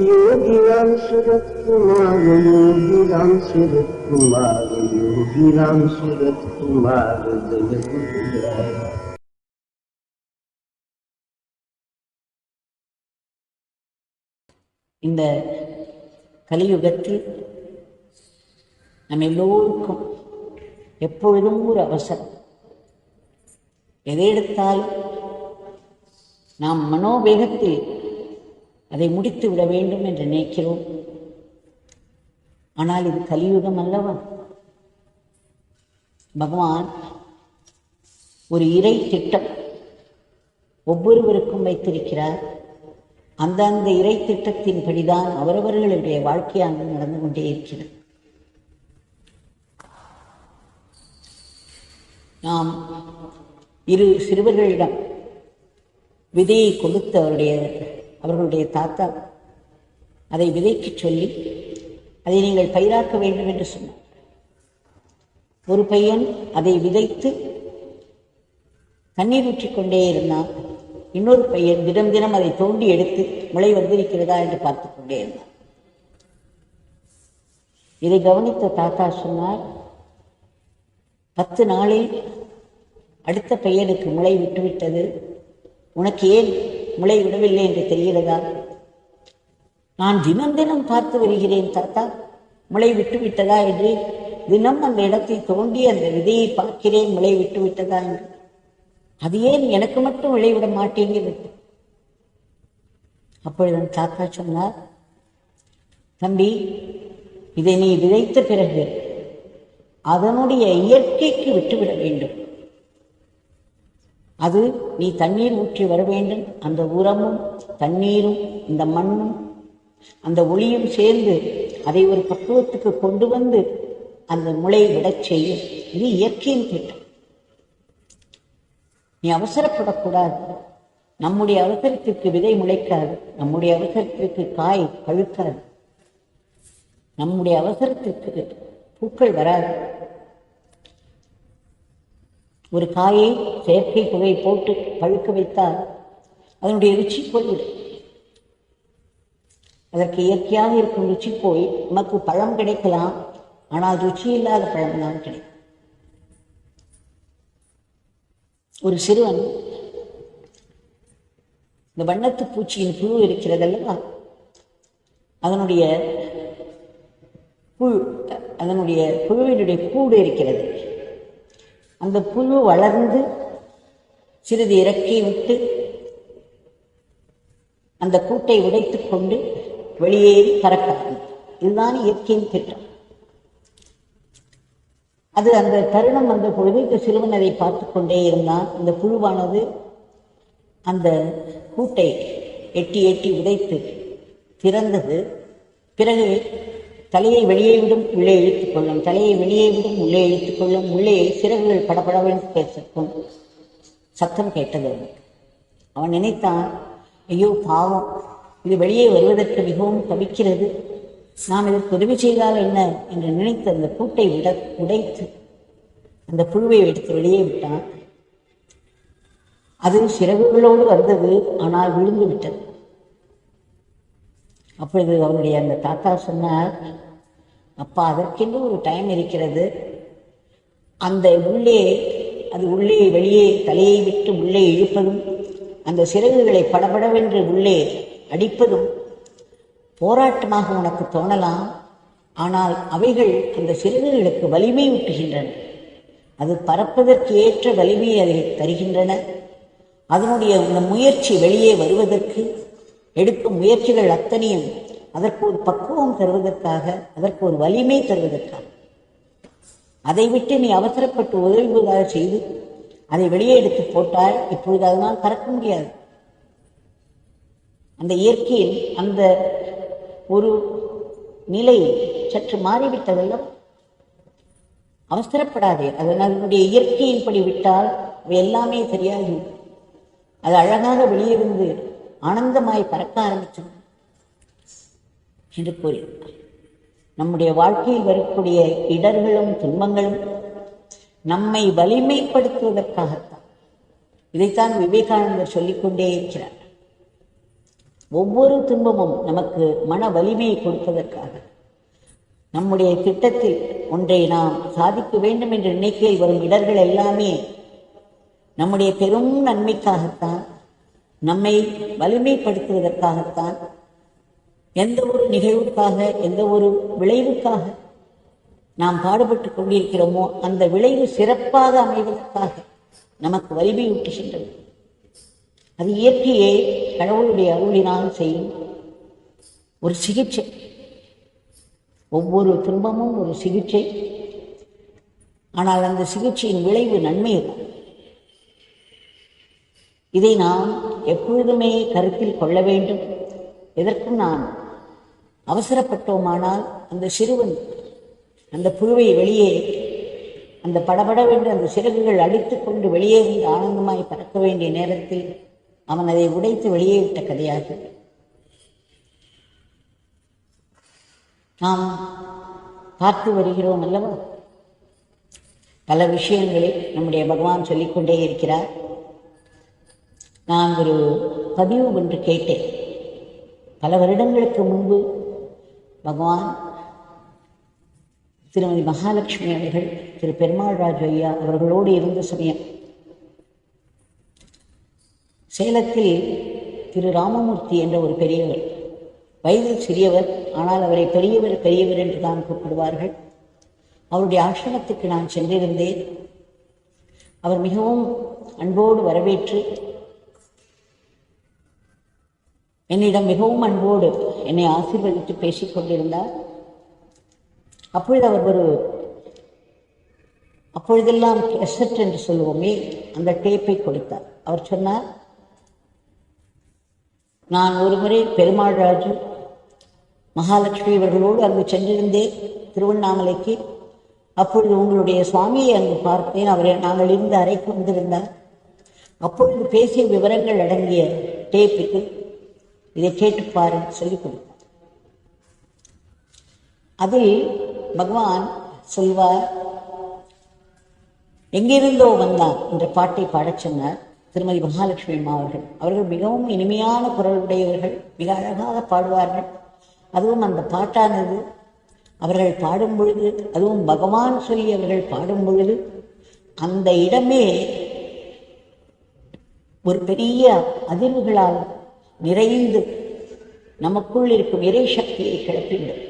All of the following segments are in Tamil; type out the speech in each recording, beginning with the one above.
योगी राम सूरत कुमार योगी राम सूरत कुमार योगी राम सूरत कुमार जय गुरुराय இந்த கலியுகத்தில் நம்ம எல்லோருக்கும் எப்பொழுதும் ஒரு அவசரம் எதை எடுத்தாலும் நாம் மனோவேகத்தில் அதை முடித்து விட வேண்டும் என்று நினைக்கிறோம். ஆனால் இது கலியுகம் அல்லவா? பகவான் ஒரு இறை திட்டம் ஒவ்வொருவருக்கும் வைத்திருக்கிறார். அந்தந்த இறை திட்டத்தின்படிதான் அவரவர்களுடைய வாழ்க்கையானது நடந்து கொண்டே இருக்கிறது. நாம் இரு சிறுவர்களிடம் விதையை கொடுத்து அவருடைய அவர்களுடைய தாத்தா அதை விதைக்கச் சொல்லி அதை நீங்கள் பயிராக்க வேண்டும் என்று சொன்னார். ஒரு பையன் அதை விதைத்து தண்ணீர் ஊற்றிக் கொண்டே இருந்தான். இன்னொரு பையன் தினம் தினம் அதை தோண்டி எடுத்து முளை வந்திருக்கிறதா என்று பார்த்துக் கொண்டே இருந்தான். இதை கவனித்த தாத்தா சொன்னார் பத்து நாளில் அடுத்த பையனுக்கு முளை விட்டுவிட்டது. உனக்கு ஏன் முளை விடவில்லை என்று தெரிகிறதா? நான் தினம் தினம் பார்த்து வருகிறேன் தாத்தா. முளை விட்டு விட்டதா என்று தினம் அந்த இடத்தை தோண்டி அந்த விதையை பார்க்கிறேன் முளை விட்டு விட்டதா என்று. அது ஏன் எனக்கு மட்டும் விளைவிட மாட்டேங்கிறது அப்பொழுது தாத்தா சொன்னார் தம்பி இதை நீ விதைத்த பிறகு அதனுடைய இயற்கைக்கு விட்டுவிட வேண்டும். அது நீ தண்ணீர் ஊற்றி வர வேண்டும். அந்த உரமும் தண்ணீரும் இந்த மண்ணும் அந்த ஒளியும் சேர்ந்து அதை ஒரு பக்குவத்துக்கு கொண்டு வந்து அந்த முளை விடச் செய்யும். இது இயற்கையின் திட்டம் நீ அவசரப்படக்கூடாது. நம்முடைய அவசரத்திற்கு விதை முளைக்காது. நம்முடைய அவசரத்திற்கு காய் பழுக்காது நம்முடைய அவசரத்திற்கு பூக்கள் வராது. ஒரு காயை செயற்கை புகை போட்டு பழுக்க வைத்தால் அதனுடைய ருச்சி போய்விடும். அதற்கு இயற்கையாக இருக்கும் ருச்சி போய் நமக்கு பழம் கிடைக்கலாம். ஆனால் ருச்சி இல்லாத பழம் தான் கிடைக்கும். ஒரு சிறுவன் இந்த வண்ணத்து பூச்சியின் புழு இருக்கிறது அல்லவா? அதனுடைய புழு அதனுடைய புழுவினுடைய கூடு இருக்கிறது. அந்த புழு வளர்ந்து சிறிது இறக்கி விட்டு அந்த கூட்டை உடைத்துக் கொண்டு வெளியேறி பறக்கிறது. இதுதான் இயற்கையின் திட்டம். அது அந்த தருணம் வந்த பொழுது இந்த சிறுவன் அதை பார்த்து கொண்டே இருந்தான். இந்த புழுவானது அந்த கூட்டை எட்டி எட்டி உடைத்து திறந்தது. பிறகு தலையை வெளியே விடும் உள்ளே இழுத்துக் கொள்ளும். தலையை வெளியே விடும் உள்ளே இழுத்துக் கொள்ளும். உள்ளே சிறகுகள் படபடவென்று பேசக்கும் சத்தம் கேட்டது அவன் நினைத்தான் ஐயோ பாவம். இது வெளியே வருவதற்கு மிகவும் தவிக்கிறது. நாம் இதற்கு உதவி செய்தால் என்ன என்று நினைத்து அந்த கூட்டை விட உடைத்து அந்த புழுவை எடுத்து வெளியே விட்டான். அது சிறகுகளோடு வந்தது ஆனால் விழுந்து விட்டது. அப்பொழுது அவருடைய அந்த தாத்தா சொன்னார் அப்பா அதற்கென்று ஒரு டைம் இருக்கிறது. அந்த உள்ளே அது உள்ளே வெளியே தலையை விட்டு உள்ளே இழுப்பதும் அந்த சிறகுகளை படபடவென்று உள்ளே அடிப்பதும் போராட்டமாக உனக்கு தோணலாம். ஆனால் அவைகள் அந்த சிறகுகளுக்கு வலிமை ஊட்டுகின்றன. அது பறப்பதற்கு ஏற்ற வலிமையை அதை தருகின்றன. அதனுடைய முயற்சி வெளியே வருவதற்கு எடுக்கும் முயற்சிகள் அத்தனையும் அதற்கு ஒரு பக்குவம் தருவதற்காக அதற்கு ஒரு வலிமை தருவதற்காக. அதை விட்டு நீ அவசரப்பட்டு உதவுவதாக செய்து அதை வெளியே எடுத்து போட்டால் இப்பொழுது அதனால் பறக்க முடியாது. அந்த இயற்கையில் அந்த ஒரு நிலை சற்று மாறிவிட்டதெல்லாம் அவசரப்படாதே அதன் அதனுடைய இயற்கையின்படி விட்டால் எல்லாமே சரியாகும் அது அழகாக வெளியே வந்து ஆனந்தமாய் பறக்க ஆரம்பித்தோம் என்று கூறியிருக்கிறார் நம்முடைய வாழ்க்கையில் வரக்கூடிய இடர்களும் துன்பங்களும் நம்மை வலிமைப்படுத்துவதற்காகத்தான். இதைத்தான் விவேகானந்தர் சொல்லிக்கொண்டே இருக்கிறார். ஒவ்வொரு துன்பமும் நமக்கு மன வலிமையை கொடுப்பதற்காக. நம்முடைய திட்டத்தில் ஒன்றை நாம் சாதிக்க வேண்டும் என்று நினைக்கையில் வரும் இடர்கள் எல்லாமே நம்முடைய பெரும் நன்மைக்காகத்தான் நம்மை வலிமைப்படுத்துவதற்காகத்தான் எந்த ஒரு நிகழ்வுக்காக எந்த ஒரு விளைவுக்காக நாம் பாடுபட்டு கொண்டிருக்கிறோமோ அந்த விளைவு சிறப்பாக அமைவதற்காக நமக்கு வலிமையூட்டுகின்றது அது இயற்கையே கடவுளுடைய அருளினால் செய்யும் ஒரு சிகிச்சை. ஒவ்வொரு துன்பமும் ஒரு சிகிச்சை. ஆனால் அந்த சிகிச்சையின் விளைவு நன்மை இருக்கும். இதை நாம் எப்பொழுதுமே கருத்தில் கொள்ள வேண்டும். எதற்கும் நாம் அவசரப்பட்டோமானால் அந்த சிறுவன் அந்த புழுவை வெளியே அந்த படபடவென்று அந்த சிறகுகள் அடித்துக் கொண்டு வெளியே வந்து ஆனந்தமாய் பறக்க வேண்டிய நேரத்தில் அவன் அதை உடைத்து வெளியே விட்ட கதையாக நாம் பார்த்து வருகிறோம் அல்லவா? பல விஷயங்களை நம்முடைய பகவான் சொல்லிக்கொண்டே இருக்கிறார். நான் ஒரு பதிவு ஒன்று கேட்டேன். பல வருடங்களுக்கு முன்பு பகவான் திருமதி மகாலட்சுமி அவர்கள் திரு பெருமாள் ராஜு ஐயா அவர்களோடு இருந்த சமயம் சேலத்தில் திரு ராமமூர்த்தி என்ற ஒரு பெரியவர் வயதில் சிறியவர் ஆனால் அவரை பெரியவர் பெரியவர் என்று தான் கூப்பிடுவார்கள். அவருடைய ஆசிரமத்துக்கு நான் சென்றிருந்தேன். அவர் மிகவும் அன்போடு வரவேற்று என்னிடம் மிகவும் அன்போடு என்னை ஆசீர்வதித்து பேசிக் கொண்டிருந்தார். அப்பொழுது அவர் ஒரு அப்பொழுதெல்லாம் கெசட் என்று சொல்லுவோமே அந்த டேப்பை கொடுத்தார். அவர் சொன்னார் நான் ஒரு முறை பெருமாள் ராஜு மகாலட்சுமி இவர்களோடு அங்கு சென்றிருந்தேன் திருவண்ணாமலைக்கு. அப்பொழுது உங்களுடைய சுவாமியை அங்கு பார்த்தேன் அவரை நாங்கள் இருந்த அறைக்கு வந்திருந்தார். அப்பொழுது பேசிய விவரங்கள் அடங்கிய டேப்புக்கு இதை கேட்டு பாருன்னு சொல்லி கொடுத்தார். அதில் பகவான் சொல்வார் எங்கிருந்தோ வந்தார் என்ற பாட்டை பாடச் சொன்னார் திருமதி மகாலட்சுமி அம்மா அவர்கள். அவர்கள் மிகவும் இனிமையான குரல் உடையவர்கள் மிக அழகாக பாடுவார்கள். அதுவும் அந்த பாட்டானது. அவர்கள் பாடும் பொழுது அதுவும் பகவான் சொல்லி அவர்கள் பாடும் பொழுது அந்த இடமே ஒரு பெரிய அதிர்வுகளால் நிறைந்து நமக்குள் இருக்கும் இறை சக்தியை கிளப்பிவிடும்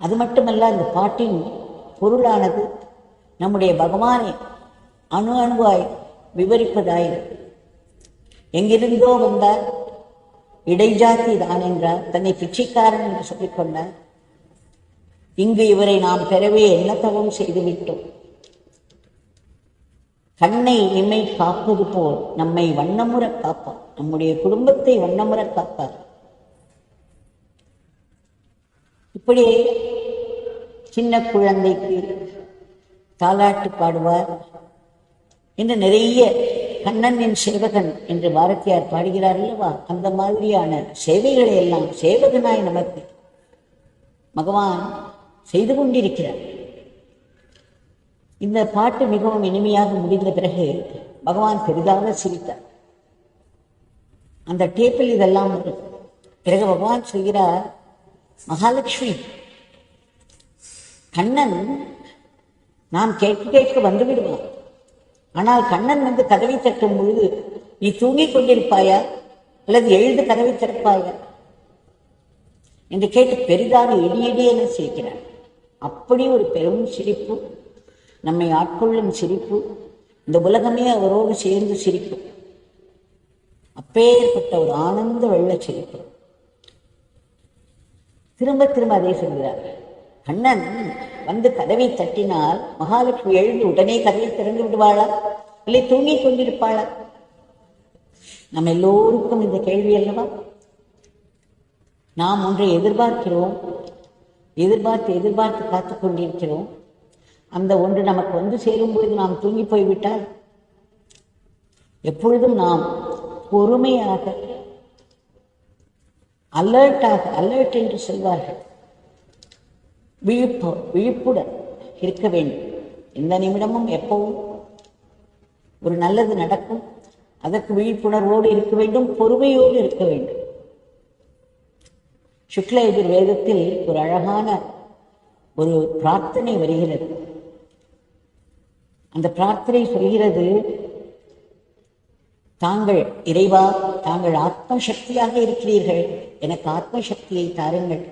அது மட்டுமல்ல அந்த பாட்டின் பொருளானது நம்முடைய பகவானை அணு அணுவாய் விவரிப்பதாயிருக்கு எங்கிருந்தோ வந்தார் இடைஜாதி தான் என்றார் தன்னை பிச்சைக்காரன் என்று சொல்லிக்கொண்டார் இங்கு இவரை நாம் பெறவே என்ன தவம் செய்துவிட்டோம். கண்ணை இமை காப்பது போல் நம்மை வண்ணமுற காப்பார். நம்முடைய குடும்பத்தை வண்ணமுற காப்பார். இப்படி சின்ன குழந்தைக்கு தாலாட்டு பாடுவார் என்று நிறைய கண்ணனின் சேவகன் என்று பாரதியார் பாடுகிறார் அல்லவா? அந்த மாதிரியான சேவைகளை எல்லாம் சேவகனாய் நமக்கு பகவான் செய்து கொண்டிருக்கிறார். இந்த பாட்டு மிகவும் இனிமையாக முடிந்த பிறகு பகவான் பெரிதாக சிரித்தார். அந்த டேப்பில் இதெல்லாம் வரும் பிறகு பகவான் செய்கிறார் மகாலட்சுமி கண்ணன் நாம் கேட்க கேட்க வந்து விடுவான். ஆனால் கண்ணன் வந்து கதவை தட்டும் பொழுது நீ தூங்கிக் கொண்டிருப்பாயா? அல்லது எழுந்து கதவை திறப்பாயா? என்று கேட்டு பெரிதாக இடியடியென சிரிக்கிறார் அப்படி ஒரு பெரும் சிரிப்பு நம்மை ஆட்கொள்ளும் சிரிப்பு இந்த உலகமே அவரோடு சேர்ந்து சிரிக்கும். அப்பேற்பட்ட ஒரு ஆனந்த வெள்ள சிரிப்பு திரும்ப திரும்ப அதே சொல்கிறார். கண்ணன் வந்து கதவை தட்டினால் மகாலட்சுமி எழுந்து உடனே கதவை திறந்து விடுவாளா? இல்லை தூங்கிக் கொண்டிருப்பாளா? நம்ம எல்லோருக்கும் இந்த கேள்வி அல்லவா? நாம் ஒன்றை எதிர்பார்க்கிறோம் எதிர்பார்த்து எதிர்பார்த்து காத்து கொண்டிருக்கிறோம். அந்த ஒன்று நமக்கு வந்து சேரும்பொழுது நாம் தூங்கி போய்விட்டால் எப்பொழுதும் நாம் பொறுமையாக அலர்ட்டாக அலர்ட் என்று சொல்வார்கள். விழிப்பு விழிப்புடன் இருக்க வேண்டும். எந்த நிமிடமும் எப்பவும் ஒரு நல்லது நடக்கும். அதற்கு விழிப்புணர்வோடு இருக்க வேண்டும் பொறுமையோடு இருக்க வேண்டும். சுக்ல எதிர்வேதத்தில் ஒரு அழகான ஒரு பிரார்த்தனை வருகிறது. அந்த பிரார்த்தனை சொல்கிறது தாங்கள் இறைவா தாங்கள் ஆத்ம சக்தியாக இருக்கிறீர்கள். எனக்கு ஆத்ம சக்தியை தாருங்கள்.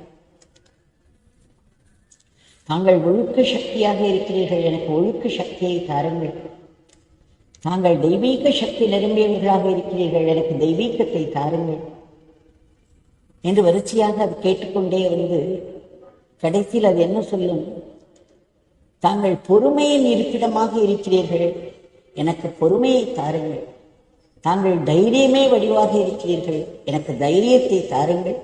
தாங்கள் ஒழுக்க சக்தியாக இருக்கிறீர்கள். எனக்கு ஒழுக்க சக்தியை தாருங்கள். தாங்கள் தெய்வீக சக்தி நிரம்பியவர்களாக இருக்கிறீர்கள். எனக்கு தெய்வீகத்தை தாருங்கள். என்று வரிசையாக அது கேட்டுக்கொண்டே வந்து கடைசியில் அது என்ன சொல்லும்? தாங்கள் பொறுமையின் இருப்பிடமாக இருக்கிறீர்கள். எனக்கு பொறுமையை தாருங்கள். தாங்கள் தைரியமே வடிவாக இருக்கிறீர்கள். எனக்கு தைரியத்தை தாருங்கள்.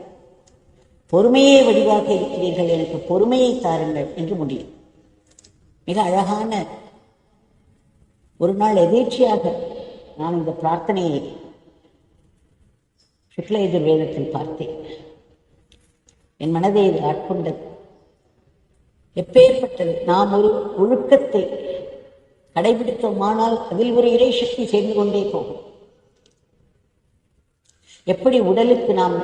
பொறுமையே வடிவாக இருக்கிறீர்கள். எனக்கு பொறுமையை தாருங்கள் என்று முடியும். மிக அழகான ஒரு நாள் எதேச்சியாக நான் இந்த பிரார்த்தனையை சுக்ல எதிர்வேதத்தில் பார்த்தேன். என் மனதை இது ஆட்கொண்டது. எப்பேற்பட்டது? நாம் ஒரு ஒழுக்கத்தை கடைபிடித்தோமானால் அதில் ஒரு இறை சக்தி சேர்ந்து கொண்டே போகும். எப்படி உடலுக்கு நாம்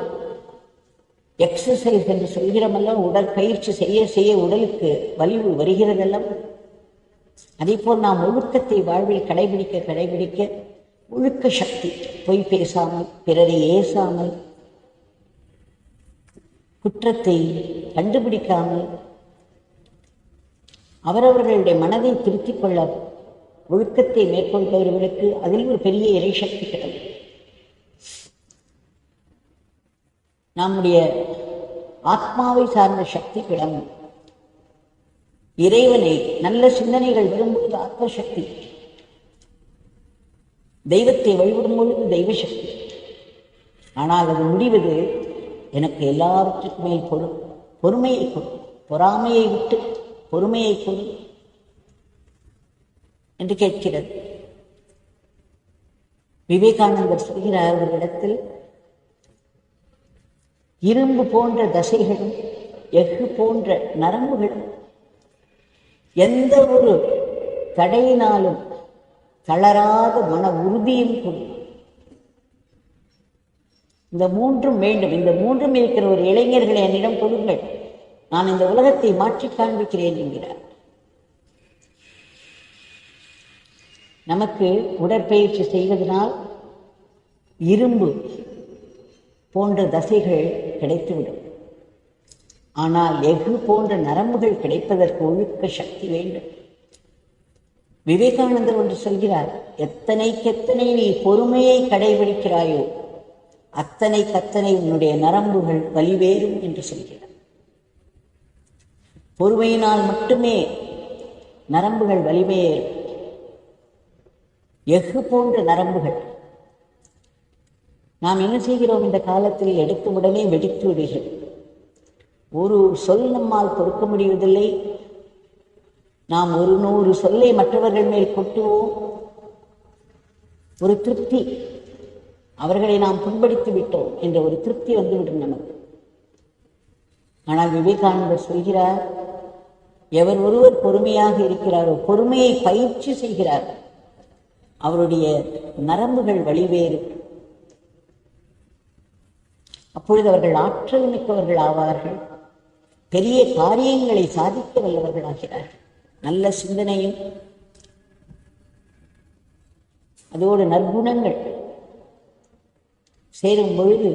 எக்ஸசைஸ் என்று சொல்கிறோமெல்லாம் உடற்பயிற்சி செய்ய செய்ய உடலுக்கு வலிவு வருகிறதெல்லாம் அதே போல் நாம் ஒழுக்கத்தை வாழ்வில் கடைபிடிக்க கடைபிடிக்க ஒழுக்க சக்தி பொய் பேசாமல் பிறரை ஏசாமல் குற்றத்தை கண்டுபிடிக்காமல் அவரவர்களுடைய மனதை திருத்திக் கொள்ள ஒழுக்கத்தை மேற்கொள்பவர்களுக்கு அதில் ஒரு பெரிய இறைசக்தி கிடைக்கும். நம்முடைய ஆத்மாவை சார்ந்த சக்தி கிடங்கும் இறைவனை நல்ல சிந்தனைகள் வரும்பொழுது ஆத்ம சக்தி தெய்வத்தை வழிபடும் பொழுது தெய்வ சக்தி ஆனால் அது முடிவது எனக்கு எல்லாவற்றுக்கும் மேல் பொறுமையை கொடு பொறாமையை விட்டு பொறுமையை கொடு என்று கேட்கிறது. விவேகானந்தர் சொல்கிறார் ஒரு இடத்தில் இரும்பு போன்ற தசைகளும் எஃகு போன்ற நரம்புகளும் எந்த ஒரு தடையினாலும் தளராத மன உறுதியும் கொள்ளும் இந்த மூன்றும் வேண்டும். இந்த மூன்றும் இருக்கிற ஒரு இளைஞர்களை என்னிடம் கொடுங்கள். நான் இந்த உலகத்தை மாற்றி காண்பிக்கிறேன் என்கிறார். நமக்கு உடற்பயிற்சி செய்வதனால் இரும்பு போன்ற தசைகள் கிடைத்துவிடும். ஆனால் எஃகு போன்ற நரம்புகள் கிடைப்பதற்கு ஒழுக்க சக்தி வேண்டும். விவேகானந்தர் ஒன்று சொல்கிறார் எத்தனைக்கெத்தனை நீ பொறுமையை கடைபிடிக்கிறாயோ அத்தனை கத்தனை உன்னுடைய நரம்புகள் வலிவேறும் என்று சொல்கிறார். பொறுமையினால் மட்டுமே நரம்புகள் வலிமையேறும். எஃகு போன்ற நரம்புகள் நாம் என்ன செய்கிறோம்? இந்த காலத்தில் எடுத்த உடனே வெடித்து விடுகிறோம் ஒரு சொல் நம்மால் பொறுக்க முடிவதில்லை. நாம் ஒரு நூறு சொல்லை மற்றவர்கள் மேல் கொட்டுவோம். ஒரு திருப்தி அவர்களை நாம் புண்படுத்தி விட்டோம் என்ற ஒரு திருப்தி வந்துவிடும் நமக்கு. ஆனால் விவேகானந்தர் சொல்கிறார் எவர் ஒருவர் பொறுமையாக இருக்கிறாரோ பொறுமையை பயிற்சி செய்கிறார். அவருடைய நரம்புகள் வழிவேறு. அப்பொழுது அவர்கள் ஆற்றல் மிக்கவர்கள் ஆவார்கள். பெரிய காரியங்களை சாதிக்க வல்லவர்கள் ஆகிறார்கள். நல்ல சிந்தனையும் அதோடு நற்குணங்கள் சேரும் பொழுது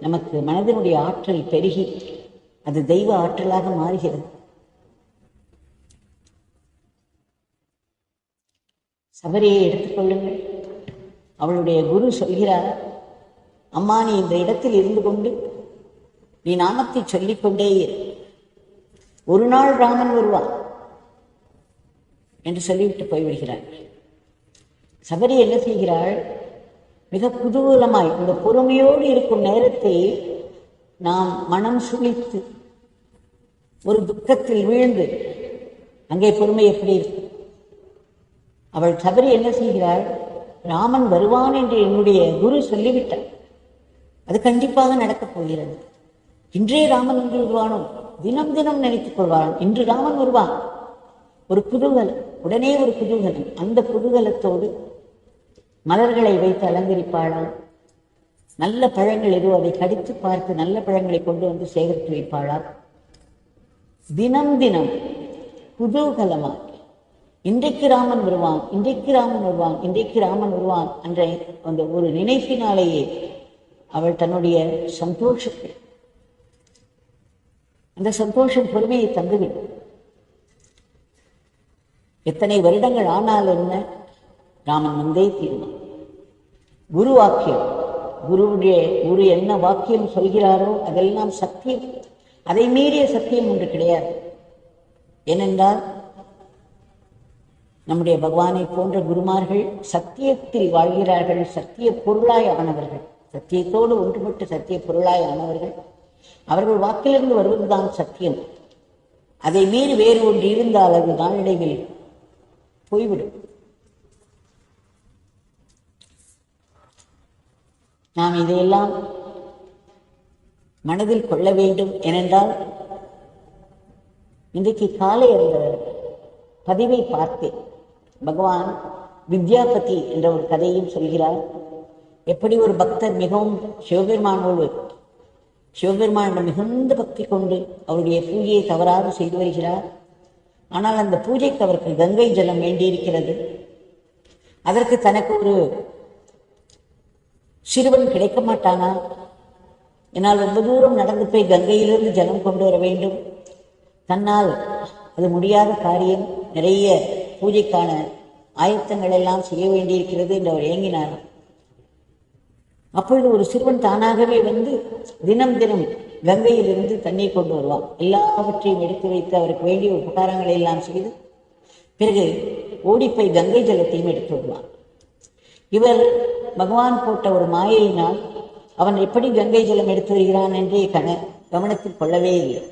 நமக்கு மனதினுடைய ஆற்றல் பெருகி அது தெய்வ ஆற்றலாக மாறுகிறது. சபரியை எடுத்துக்கொள்ளுங்கள் அவளுடைய குரு சொல்கிறார் அம்மா நீ இந்த இடத்தில் இருந்து கொண்டு நீ நாமத்தை சொல்லிக்கொண்டே இரு. ஒரு நாள் ராமன் வருவான் என்று சொல்லிவிட்டு போய்விடுகிறார் சபரி என்ன செய்கிறாள்? மிக குதூகலமாய் இந்த பொறுமையோடு இருக்கும் நேரத்தை நாம் மனம் சுழித்து ஒரு துக்கத்தில் வீழ்ந்து அங்கே பொறுமை எப்படி இருக்கும் அவள் சபரி என்ன செய்கிறாள்? ராமன் வருவான் என்று என்னுடைய குரு சொல்லிவிட்டார். அது கண்டிப்பாக நடக்கப் போகிறது. இன்றே ராமன் என்று விடுவானோ தினம் தினம் நினைத்துக் கொள்வான். இன்று ராமன் வருவான். ஒரு குதூகலம். உடனே ஒரு குதூகலம். அந்த குதூகலத்தோடு மலர்களை வைத்து அலங்கரிப்பாளாம். நல்ல பழங்கள் எதுவோ அதை கடித்து பார்த்து நல்ல பழங்களை கொண்டு வந்து சேகரித்து வைப்பாளாம். தினம் தினம் குதூகலமாக இன்றைக்கு ராமன் வருவான். இன்றைக்கு ராமன் வருவான். இன்றைக்கு ராமன் வருவான் என்ற அந்த ஒரு நினைப்பினாலேயே அவள் தன்னுடைய சந்தோஷத்தை அந்த சந்தோஷம் பொறுமையை தந்துவிடும். எத்தனை வருடங்கள் ஆனால் என்ன? ராமன் வந்தே தீர்வான் குரு வாக்கியம் குருவுடைய குரு என்ன வாக்கியம் சொல்கிறாரோ அதெல்லாம் சத்தியம். அதை மீறிய சத்தியம் ஒன்று கிடையாது. ஏனென்றால் நம்முடைய பகவானை போன்ற குருமார்கள் சத்தியத்தில் வாழ்கிறார்கள் சத்திய பொருளாய் ஆனவர்கள். சத்தியத்தோடு ஒன்றுபட்டு சத்திய பொருளாய் ஆனவர்கள் அவர்கள் வாக்கிலிருந்து வருவதுதான் சத்தியம். அதை மீறி வேறு ஒன்று இருந்தால் அது நாளடைவில் போய்விடும். நாம் இதையெல்லாம் மனதில் கொள்ள வேண்டும் ஏனென்றால் இன்றைக்கு காலை அந்த பதிவை பார்த்தேன். பகவான் வித்யாபதி என்ற ஒரு கதையும் சொல்கிறார். எப்படி ஒரு பக்தர் மிகவும் சிவபெருமானோடு சிவபெருமானிடம் மிகுந்த பக்தி கொண்டு அவருடைய பூஜையை தவறாது செய்து வருகிறார். ஆனால் அந்த பூஜைக்கு அவருக்கு கங்கை ஜலம் வேண்டியிருக்கிறது. அதற்கு தனக்கு ஒரு சிறுவன் கிடைக்க மாட்டானா? என்னால் ரொம்ப தூரம் நடந்து போய் கங்கையிலிருந்து ஜலம் கொண்டு வர வேண்டும். தன்னால் அது முடியாத காரியம். நிறைய பூஜைக்கான ஆயத்தங்கள் எல்லாம் செய்ய வேண்டியிருக்கிறது என்று அவர் இயங்கினார் அப்பொழுது ஒரு சிறுவன் தானாகவே வந்து தினம் தினம் கங்கையிலிருந்து தண்ணீர் கொண்டு வருவான். எல்லாவற்றையும் எடுத்து வைத்து அவருக்கு வேண்டிய உபகாரங்களை எல்லாம் செய்து பிறகு ஓடிப்போய் கங்கை ஜலத்தையும் எடுத்து வருவான். இவர் பகவான் போட்ட ஒரு மாயையினால் அவன் எப்படி கங்கை ஜலம் எடுத்து வருகிறான் என்றே கண கவனத்தில் கொள்ளவே இல்லை.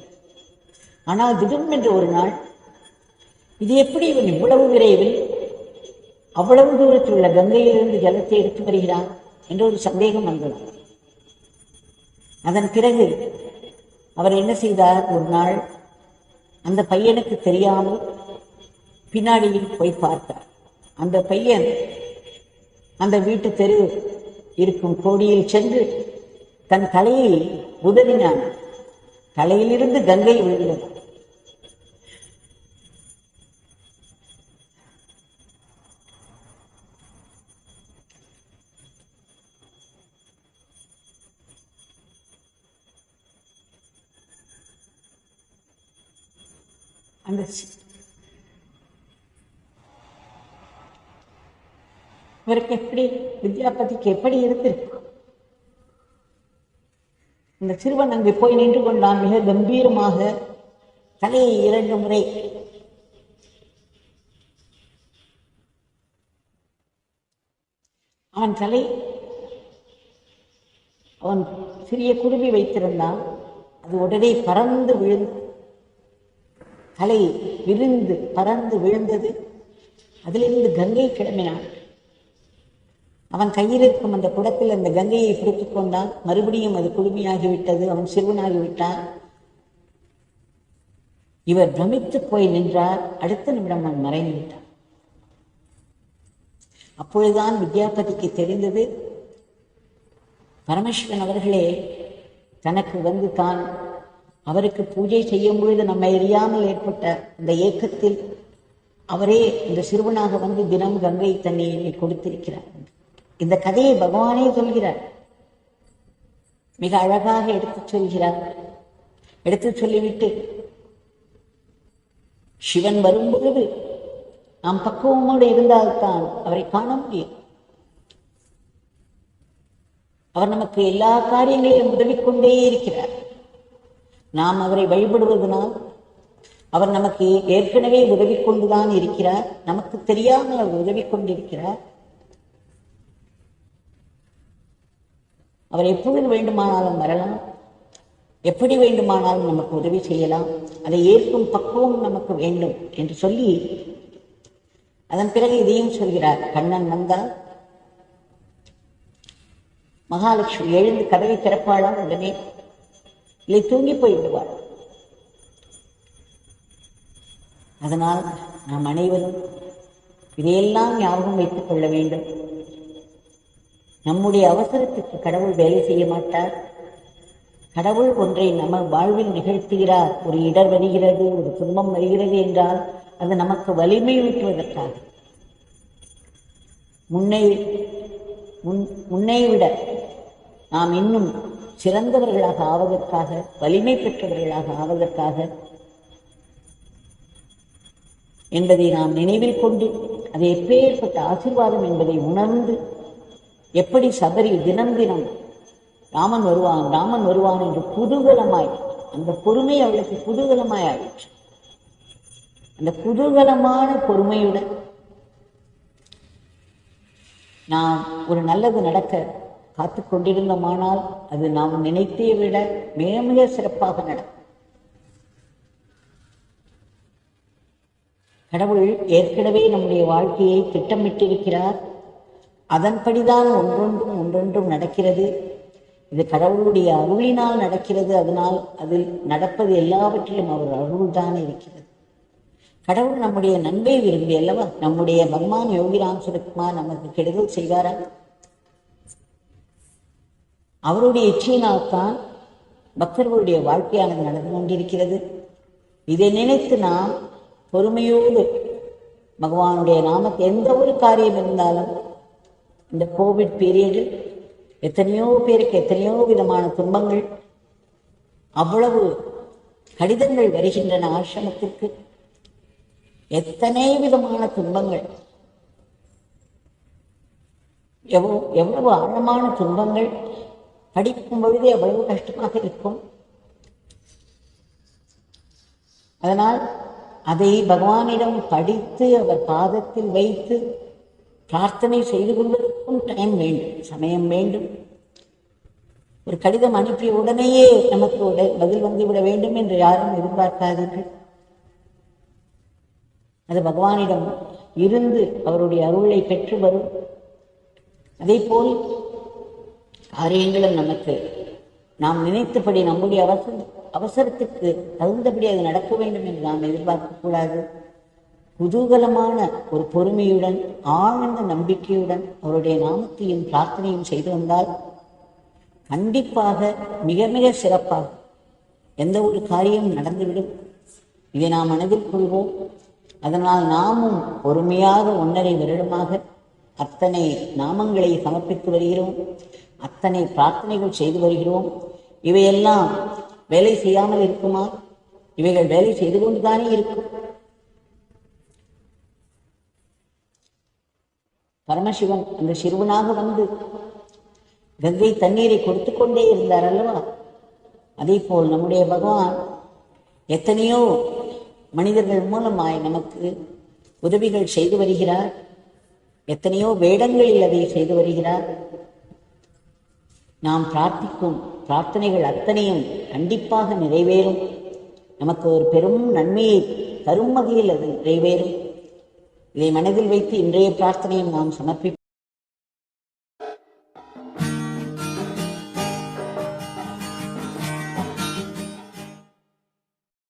ஆனால் திடீரென்று ஒரு நாள் இது எப்படி இவன் இவ்வளவு விரைவில் அவ்வளவு தூரத்தில் உள்ள கங்கையிலிருந்து ஜலத்தை எடுத்து வருகிறான்? என்ற ஒரு சந்தேகம் வந்தது. அதன் பிறகு அவர் என்ன செய்தார்? ஒரு நாள் அந்த பையனுக்கு தெரியாமல் பின்னாடியில் போய் பார்த்தார். அந்த பையன் அந்த வீட்டு தெரு இருக்கும் கோடியில் சென்று தன் தலையை உதவினான். தலையிலிருந்து கங்கை விழுந்தது. அந்த இவருக்கு எப்படி வித்யாபதிக்கு எப்படி இருந்திருக்கு? இந்த சிறுவன் அங்கே போய் நின்று கொண்டான். மிக கம்பீரமாக தலையை இரண்டு முறை அவன் தலை அவன் சிறிய குருவி வைத்திருந்தான். அது உடனே பறந்து விழுந்து தலை விரிந்து பறந்து விழுந்தது. அதிலிருந்து கங்கை கிளம்பினான். அவன் கையிலிருக்கும் அந்த குடத்தில் அந்த கங்கையை பிடித்துக் கொண்டான். மறுபடியும் அது குழுமையாகிவிட்டது அவன் சிறுவனாகிவிட்டான். இவர் பிரமித்து போய் நின்றார். அடுத்த நிமிடம் அவன் மறைந்து விட்டான். அப்பொழுதுதான் வித்யாபதிக்கு தெரிந்தது பரமேஸ்வரன் அவர்களே தனக்கு வந்து தான் அவருக்கு பூஜை செய்யும் பொழுது நம்ம அறியாமல் ஏற்பட்ட இந்த ஏக்கத்தில் அவரே இந்த சிறுவனாக வந்து தினம் கங்கை தண்ணீரை கொடுத்திருக்கிறார். இந்த கதையை பகவானே சொல்கிறார். மிக அழகாக எடுத்துச் சொல்கிறார். எடுத்துச் சொல்லிவிட்டு சிவன் வரும் பொழுது நாம் பக்குவமோடு இருந்தால்தான் அவரை காண முடியும். அவர் நமக்கு எல்லா காரியங்களிலும் உதவி கொண்டே இருக்கிறார். நாம் அவரை வழிபடுவதனால் அவர் நமக்கு ஏற்கனவே உதவி கொண்டுதான் இருக்கிறார். நமக்கு தெரியாமல் அவர் உதவி கொண்டிருக்கிறார் அவர் எப்பொழுது வேண்டுமானாலும் வரலாம். எப்படி வேண்டுமானாலும் நமக்கு உதவி செய்யலாம். அதை ஏற்கும் பக்குவம் நமக்கு வேண்டும் என்று சொல்லி அதன் பிறகு இதையும் சொல்கிறார். கண்ணன் வந்தால் மகாலட்சுமி எழுந்து கதவை திறப்பாளாம் உடனே இல்லை தூங்கி போய்விடுவார் அதனால் நாம் அனைவரும் இதையெல்லாம் ஞாபகம் வைத்துக் கொள்ள வேண்டும். நம்முடைய அவசரத்துக்கு கடவுள் வேலை செய்ய மாட்டார். கடவுள் ஒன்றை நம்ம வாழ்வில் நிகழ்த்துகிறார். ஒரு இடர் வருகிறது ஒரு துன்பம் வருகிறது என்றால் அது நமக்கு வலிமை ஊட்டுவதற்காக. முன்னை முன் முன்னை விட நாம் இன்னும் சிறந்தவர்களாக ஆவதற்காக வலிமை பெற்றவர்களாக ஆவதற்காக என்பதை நாம் நினைவில் கொண்டு அது எப்பேற்பட்ட ஆசீர்வாதம் என்பதை உணர்ந்து எப்படி சபரி தினம் தினம் ராமன் வருவான் ராமன் வருவான் என்று குதூகலமாய் அந்த பொறுமை அவளுக்கு குதூகலமாய் ஆயிற்று. அந்த குதூகலமான பொறுமையுடன் நாம் ஒரு நல்லது நடக்க காத்து கொண்டிருந்தோமானால் அது நாம் நினைத்தே விட மிக மிக சிறப்பாக நடக்கும். கடவுள் ஏற்கனவே நம்முடைய வாழ்க்கையை திட்டமிட்டிருக்கிறார். அதன்படிதான் ஒன்றொன்றும் ஒன்றொன்றும் நடக்கிறது. இது கடவுளுடைய அருளினால் நடக்கிறது. அதனால் அதில் நடப்பது எல்லாவற்றிலும் அவர் அருள்தான் இருக்கிறது. கடவுள் நம்முடைய நன்மை விரும்பி அல்லவா? நம்முடைய பகவான் யோகிராம் சுரத்குமார் நமக்கு கெடுதல் செய்வாரா? அவருடைய இச்சையினால்தான் பக்தர்களுடைய வாழ்க்கையானது நடந்து கொண்டிருக்கிறது. இதை நினைத்து நாம் பொறுமையோடு பகவானுடைய நாமத்தை எந்த ஒரு காரியம் இருந்தாலும் இந்த கோவிட் பீரியடில் எத்தனையோ பேருக்கு எத்தனையோ விதமான துன்பங்கள் அவ்வளவு கடிதங்கள் வருகின்றன ஆசிரமத்திற்கு. எத்தனை விதமான துன்பங்கள். எவ்வளவு எவ்வளவு ஆழமான துன்பங்கள். படிக்கும் பொழுது எவ்வளவு கஷ்டமாக இருக்கும்? அதனால் அதை பகவானிடம் படித்து அவர் பாதத்தில் வைத்து பிரார்த்தனை செய்து கொள்வதற்கும் டைம் வேண்டும் சமயம் வேண்டும். ஒரு கடிதம் அனுப்பிய உடனேயே நமக்கு பதில் வந்துவிட வேண்டும் என்று யாரும் எதிர்பார்க்காதீர்கள். அது பகவானிடம் இருந்து அவருடைய அருளை பெற்று வரும். அதே போல் காரியங்களும் நமக்கு. நாம் நினைத்தபடி நம்முடைய அவசர அவசரத்துக்கு தகுந்தபடி அது நடக்க வேண்டும் என்று நாம் எதிர்பார்க்கக்கூடாது குதூகலமான ஒரு பொறுமையுடன் ஆழ்ந்த நம்பிக்கையுடன் அவருடைய நாமத்தையும் பிரார்த்தனையும் செய்து வந்தால் கண்டிப்பாக மிக மிக சிறப்பாக எந்த ஒரு காரியமும் நடந்துவிடும். இதை நாம் மனதில் கொள்வோம். அதனால் நாமும் பொறுமையாக ஒன்றரை வருடமாக அத்தனை நாமங்களை சமர்ப்பித்து வருகிறோம். அத்தனை பிரார்த்தனைகள் செய்து வருகிறோம். இவையெல்லாம் வேலை செய்யாமல் இருக்குமா? இவைகள் வேலை செய்து கொண்டுதானே இருக்கும். பரமசிவன் அந்த சிறுவனாக வந்து கங்கை தண்ணீரை கொடுத்து கொண்டே இருந்தார் அல்லவா? அதே போல் நம்முடைய பகவான் எத்தனையோ மனிதர்கள் மூலமாய் நமக்கு உதவிகள் செய்து வருகிறார். எத்தனையோ வேடங்களில் அதை செய்து வருகிறார். நாம் பிரார்த்திக்கும் பிரார்த்தனைகள் அத்தனையும் கண்டிப்பாக நிறைவேறும். நமக்கு ஒரு பெரும் நன்மையை தரும் வகையில் அது நிறைவேறும். இதை மனதில் வைத்து இன்றைய பிரார்த்தனையும் நாம் சமர்ப்பி